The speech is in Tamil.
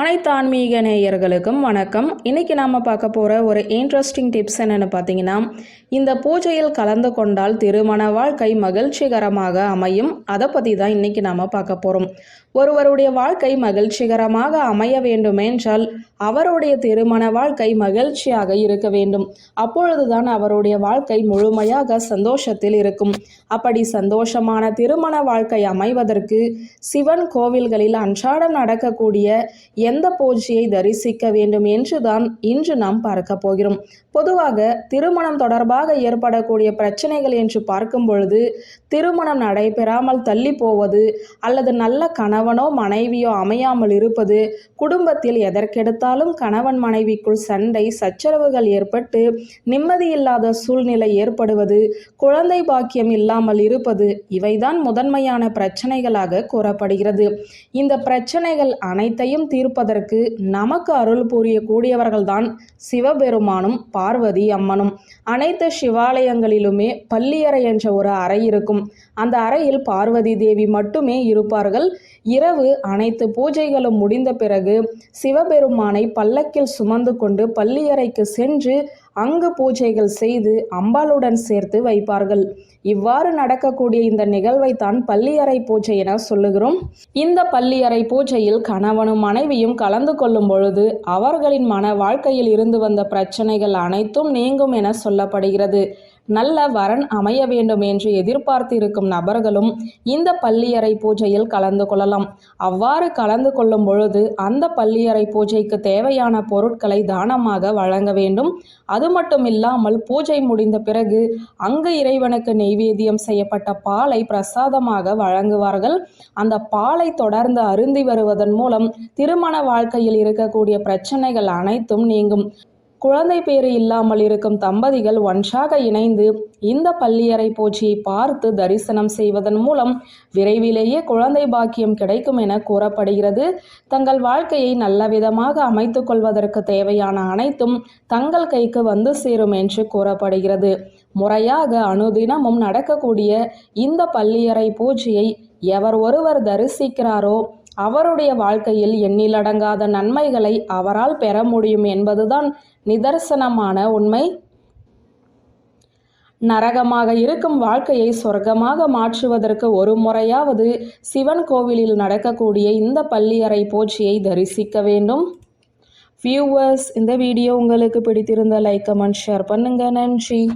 அனைத்து ஆன்மீக நேயர்களுக்கும் வணக்கம். இன்னைக்கு நாம் பார்க்க போகிற ஒரு இன்ட்ரெஸ்டிங் டிப்ஸ் என்னன்னு பார்த்தீங்கன்னா இந்த பூஜையில் கலந்து கொண்டால் திருமண வாழ்க்கை மகிழ்ச்சிகரமாக அமையும். அதை பற்றி தான் இன்னைக்கு நாம பார்க்க போகிறோம் ஒருவருடைய வாழ்க்கை மகிழ்ச்சிகரமாக அமைய வேண்டுமென்றால் அவருடைய திருமண வாழ்க்கை மகிழ்ச்சியாக இருக்க வேண்டும். அப்பொழுதுதான் அவருடைய வாழ்க்கை முழுமையாக சந்தோஷத்தில் இருக்கும். அப்படி சந்தோஷமான திருமண வாழ்க்கை அமைவதற்கு சிவன் கோவில்களில் அன்றாடம் நடக்கக்கூடிய எந்த பூஜையை தரிசிக்க வேண்டும் என்றுதான் இன்று நாம் பார்க்க போகிறோம். பொதுவாக திருமணம் தொடர்பாக ஏற்படக்கூடிய பிரச்சனைகள் என்று பார்க்கும் பொழுது திருமணம் நடைபெறாமல் தள்ளி போவது அல்லது நல்ல கணவனோ மனைவியோ அமையாமல் இருப்பது குடும்பத்தில் எதற்கெடுத்தாலும் கணவன் மனைவிக்குள் சண்டை சச்சரவுகள் ஏற்பட்டு நிம்மதியில்லாத சூழ்நிலை ஏற்படுவது குழந்தை பாக்கியம் இல்லாமல் இருப்பது இவைதான் முதன்மையான பிரச்சனைகளாக கூறப்படுகிறது. இந்த பிரச்சனைகள் அனைத்தையும் தீர்ப்பு தீர்ப்பதற்கு நமக்கு அருள் புரியக்கூடியவர்கள்தான் சிவபெருமானும் பார்வதி அம்மனும் அனைத்து சிவாலயங்களிலுமே பள்ளியறை என்ற ஒரு அறை இருக்கும். அந்த அறையில் பார்வதி தேவி மட்டுமே இருப்பார்கள். இரவு அனைத்து பூஜைகளும் முடிந்த பிறகு சிவபெருமானை பல்லக்கில் சுமந்து கொண்டு பள்ளியறைக்கு சென்று அங்கு பூஜைகள் செய்து அம்பாளுடன் சேர்த்து வைப்பார்கள். இவ்வாறு நடக்கக்கூடிய இந்த நிகழ்வை தான் பள்ளியறை பூஜை என சொல்லுகிறோம். இந்த பள்ளியறை பூஜையில் கணவனும் மனைவியும் கலந்து கொள்ளும் பொழுது அவர்களின் மன வாழ்க்கையில் இருந்து வந்த பிரச்சனைகள் அனைத்தும் நீங்கும் என சொல்லப்படுகிறது. நல்ல வரன் அமைய வேண்டும் என்று எதிர்பார்த்து இருக்கும் நபர்களும் இந்த பள்ளியறை பூஜையில் கலந்து கொள்ளலாம். அவ்வாறு கலந்து கொள்ளும் பொழுது அந்த பள்ளியறை பூஜைக்கு தேவையான பொருட்களை தானமாக வழங்க வேண்டும். அது மட்டும் இல்லாமல் பூஜை முடிந்த பிறகு அங்கு இறைவனுக்கு நெய்வேத்தியம் செய்யப்பட்ட பாலை பிரசாதமாக வழங்குவார்கள். அந்த பாலை தொடர்ந்து அருந்தி வருவதன் மூலம் திருமண வாழ்க்கையில் இருக்கக்கூடிய பிரச்சனைகள் அனைத்தும் நீங்கும். குழந்தை பேறு இல்லாமல் இருக்கும் தம்பதிகள் ஒன்றாக இணைந்து இந்த பள்ளியறை பூச்சியை பார்த்து தரிசனம் செய்வதன் மூலம் விரைவிலேயே குழந்தை பாக்கியம் கிடைக்கும் என கூறப்படுகிறது. தங்கள் வாழ்க்கையை நல்ல விதமாக அமைத்துக் கொள்வதற்கு தேவையான அனைத்தும் தங்கள் கைக்கு வந்து சேரும் என்று கூறப்படுகிறது. முறையாக அனுதினமும் நடக்கக்கூடிய இந்த பள்ளியறை பூஜையை எவர் ஒருவர் தரிசிக்கிறாரோ அவருடைய வாழ்க்கையில் எண்ணிலடங்காத நன்மைகளை அவரால் பெற முடியும் என்பதுதான் நிதர்சனமான உண்மை. நரகமாக இருக்கும் வாழ்க்கையை சொர்க்கமாக மாற்றுவதற்கு ஒரு முறையாவது சிவன் கோவிலில் நடக்கக்கூடிய இந்த பள்ளியறை போச்சியை தரிசிக்க வேண்டும். வியூவர்ஸ் இந்த வீடியோ உங்களுக்கு பிடித்திருந்த லைக் கமெண்ட் ஷேர் பண்ணுங்க. நன்றி.